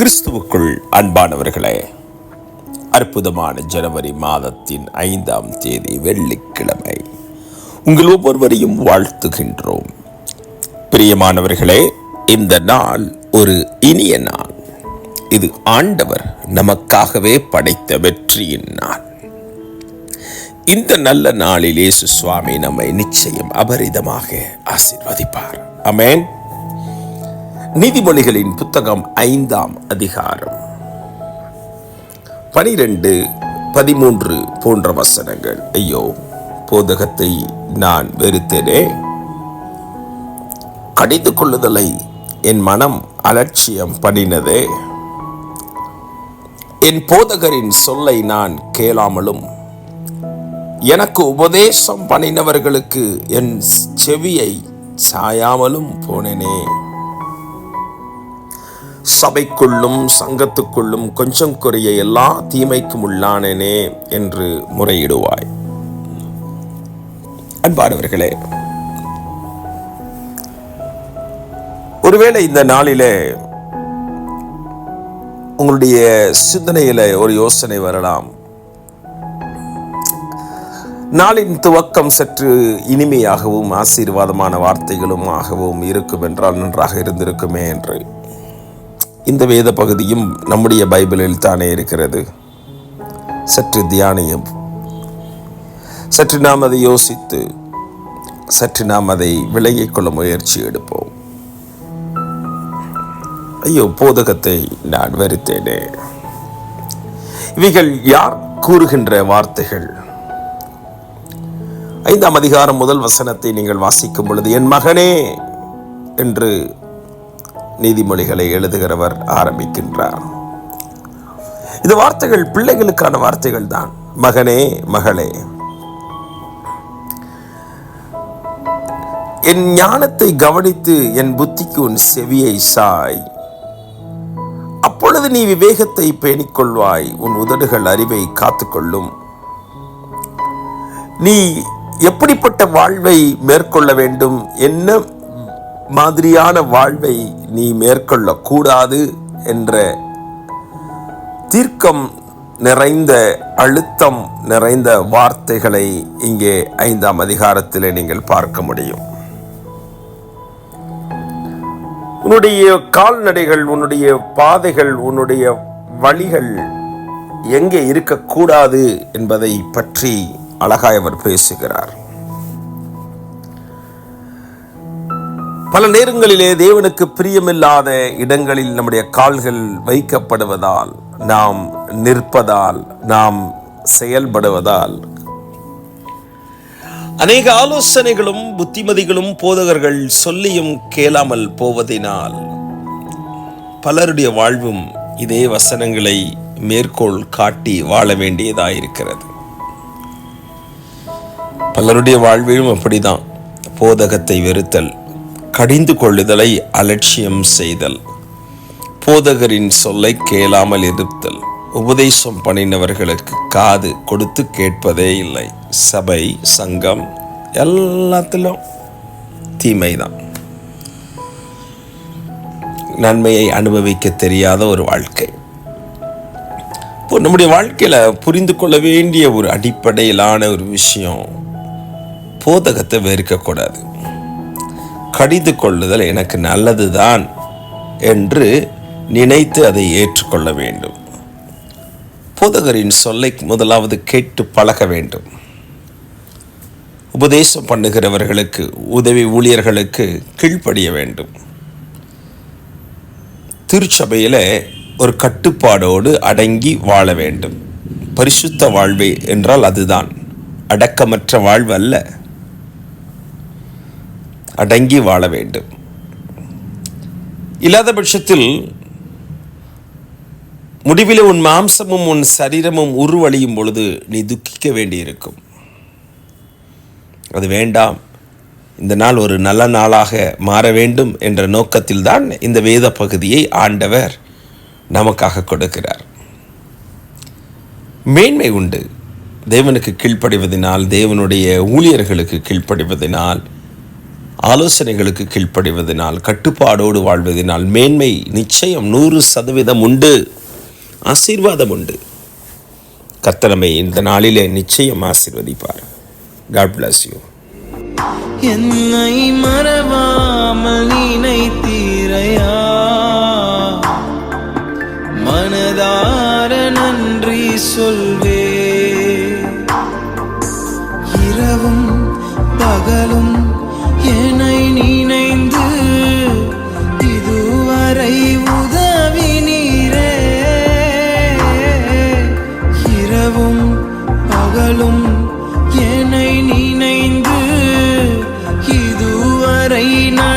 கிறிஸ்துவுக்குள் அன்பானவர்களே அற்புதமான ஜனவரி மாதத்தின் ஐந்தாம் தேதி வெள்ளிக்கிழமை உங்கள் ஒவ்வொருவரையும் வாழ்த்துகின்றோம். பிரியமானவர்களே இந்த நாள் ஒரு இனிய நாள். இது ஆண்டவர் நமக்காகவே படைத்த வெற்றியின் நாள். இந்த நல்ல நாளில் இயேசு சுவாமி நம்மை நிச்சயம் அபரிதமாக ஆசீர்வதிப்பார். அமேன் நீதிமொழிகளின் புத்தகம் ஐந்தாம் அதிகாரம். பனிரெண்டு பதிமூன்று போன்ற வசனங்கள். ஐயோ போதகத்தை நான் வெறுத்தேனே. கடிந்து கொள்ளுதலை என் மனம் அலட்சியம் பண்ணினதே. என் போதகரின் சொல்லை நான் கேளாமலும் எனக்கு உபதேசம் பண்ணினவர்களுக்கு என் செவியை சாயாமலும் போனேனே. சபைக்குள்ளும் சங்கத்துக்குள்ளும் கொஞ்சம் குறைய எல்லா தீமைக்கும் உள்ளானேனே என்று முறையிடுவாய். அன்பானவர்களே ஒருவேளை இந்த நாளிலே உங்களுடைய சிந்தனையில ஒரு யோசனை வரலாம். நாளின் துவக்கம் சற்று இனிமையாகவும் ஆசீர்வாதமான வார்த்தைகளும் ஆகவும் இருக்கும் என்றால் நன்றாக இருந்திருக்குமே என்று. இந்த வேத பகுதியும் நம்முடைய பைபிளில் தானே இருக்கிறது. சற்று தியானியம். சற்று நாம் அதை யோசித்து சற்று நாம் அதை விலகிக் கொள்ள முயற்சி எடுப்போம். ஐயோ போதகத்தை நான் வெறுத்தேனே. இவைகள் யார் கூறுகின்ற வார்த்தைகள்? ஐந்தாம் அதிகாரம் முதல் வசனத்தை நீங்கள் வாசிக்கும் பொழுது என் மகனே என்று நீதிமொழிகளை எழுதுகிறவர் ஆரம்பிக்கின்றார். இந்த வார்த்தைகள் பிள்ளைகளுக்கான வார்த்தைகள் தான். மகனே மகளே. என் ஞானத்தை கவனித்து என் புத்திக்கு உன் செவியை சாய். அப்பொழுது நீ விவேகத்தை பேணிக்கொள்வாய். உன் உதடுகள் அறிவை காத்துக்கொள்ளும். நீ எப்படிப்பட்ட வாழ்வை மேற்கொள்ள வேண்டும்? என்ன மாதிரியான வாழ்வை நீ மேற்கொள்ளக்கூடாது என்ற தீர்க்கம் நிறைந்த அழுத்தம் நிறைந்த வார்த்தைகளை இங்கே ஐந்தாம் அதிகாரத்தில் நீங்கள் பார்க்க முடியும். உன்னுடைய கால்நடைகள் உன்னுடைய பாதைகள் உன்னுடைய வழிகள் எங்கே இருக்கக்கூடாது என்பதை பற்றி அழகாய் அவர் பேசுகிறார். பல நேரங்களிலே தேவனுக்கு பிரியமில்லாத இடங்களில் நம்முடைய கால்கள் வைக்கப்படுவதால் நாம் நிற்பதால் நாம் செயல்படுவதால். அநேக ஆலோசனைகளும் புத்திமதிகளும் போதகர்கள் சொல்லியும் கேளாமல் போவதினால் பலருடைய வாழ்வும் இதே வசனங்களை மேற்கோள் காட்டி வாழ வேண்டியதாயிருக்கிறது. பலருடைய வாழ்விலும் அப்படிதான். போதகத்தை வெறுத்தல் கடிந்து கொள்ளுதலை அலட்சியம் செய்தல். போதகரின் சொல்லை கேளாமல் இருத்தல். உபதேசம் பண்ணினவர்களுக்கு காது கொடுத்து கேட்பதே இல்லை. சபை சங்கம் எல்லாத்திலும் தீமைதான். நன்மையை அனுபவிக்க தெரியாத ஒரு வாழ்க்கை. இப்போ நம்முடைய வாழ்க்கையில் புரிந்து கொள்ள வேண்டிய ஒரு அடிப்படையிலான ஒரு விஷயம் போதகத்தை வெறுக்கக்கூடாது. கடிந்து கொள்ளுதல் எனக்கு நல்லதுதான் என்று நினைத்து அதை ஏற்றுக்கொள்ள வேண்டும். போதகரின் சொல்லை முதலாவது கேட்டு பழக வேண்டும். உபதேசம் பண்ணுகிறவர்களுக்கு உதவி ஊழியர்களுக்கு கீழ்ப்படிய வேண்டும். திருச்சபையில் ஒரு கட்டுப்பாடோடு அடங்கி வாழ வேண்டும். பரிசுத்த வாழ்வு என்றால் அதுதான். அடக்கமற்ற வாழ்வு அல்ல அடங்கி வாழ வேண்டும் இல்லாத பட்சத்தில் முடிவில் உன் மாம்சமும் உன் சரீரமும் உருவழியும் பொழுது நீ துக்கிக்க வேண்டியிருக்கும் அது வேண்டாம் இந்த நாள் ஒரு நல்ல நாளாக மாற வேண்டும் என்ற நோக்கத்தில்தான் இந்த வேத பகுதியை ஆண்டவர் நமக்காக கொடுக்கிறார். மேன்மை உண்டு. தேவனுக்கு கீழ்ப்படிவதனால் தேவனுடைய ஊழியர்களுக்கு கீழ்ப்படிவதனால் ஆலோசனைகளுக்கு கீழ்ப்படிவதனால் கட்டுப்பாடோடு வாழ்வதனால் மேன்மை நிச்சயம் நூறு சதவீதம் உண்டு. ஆசீர்வாதம் உண்டு. கத்தனமை இந்த நாளிலே நிச்சயம் ஆசீர்வதிப்பார். காட் பிளஸ் யூ என்னை மறவாமல் நினைத்தீரையா? மனதார நன்றி சொல் ఎవరైనా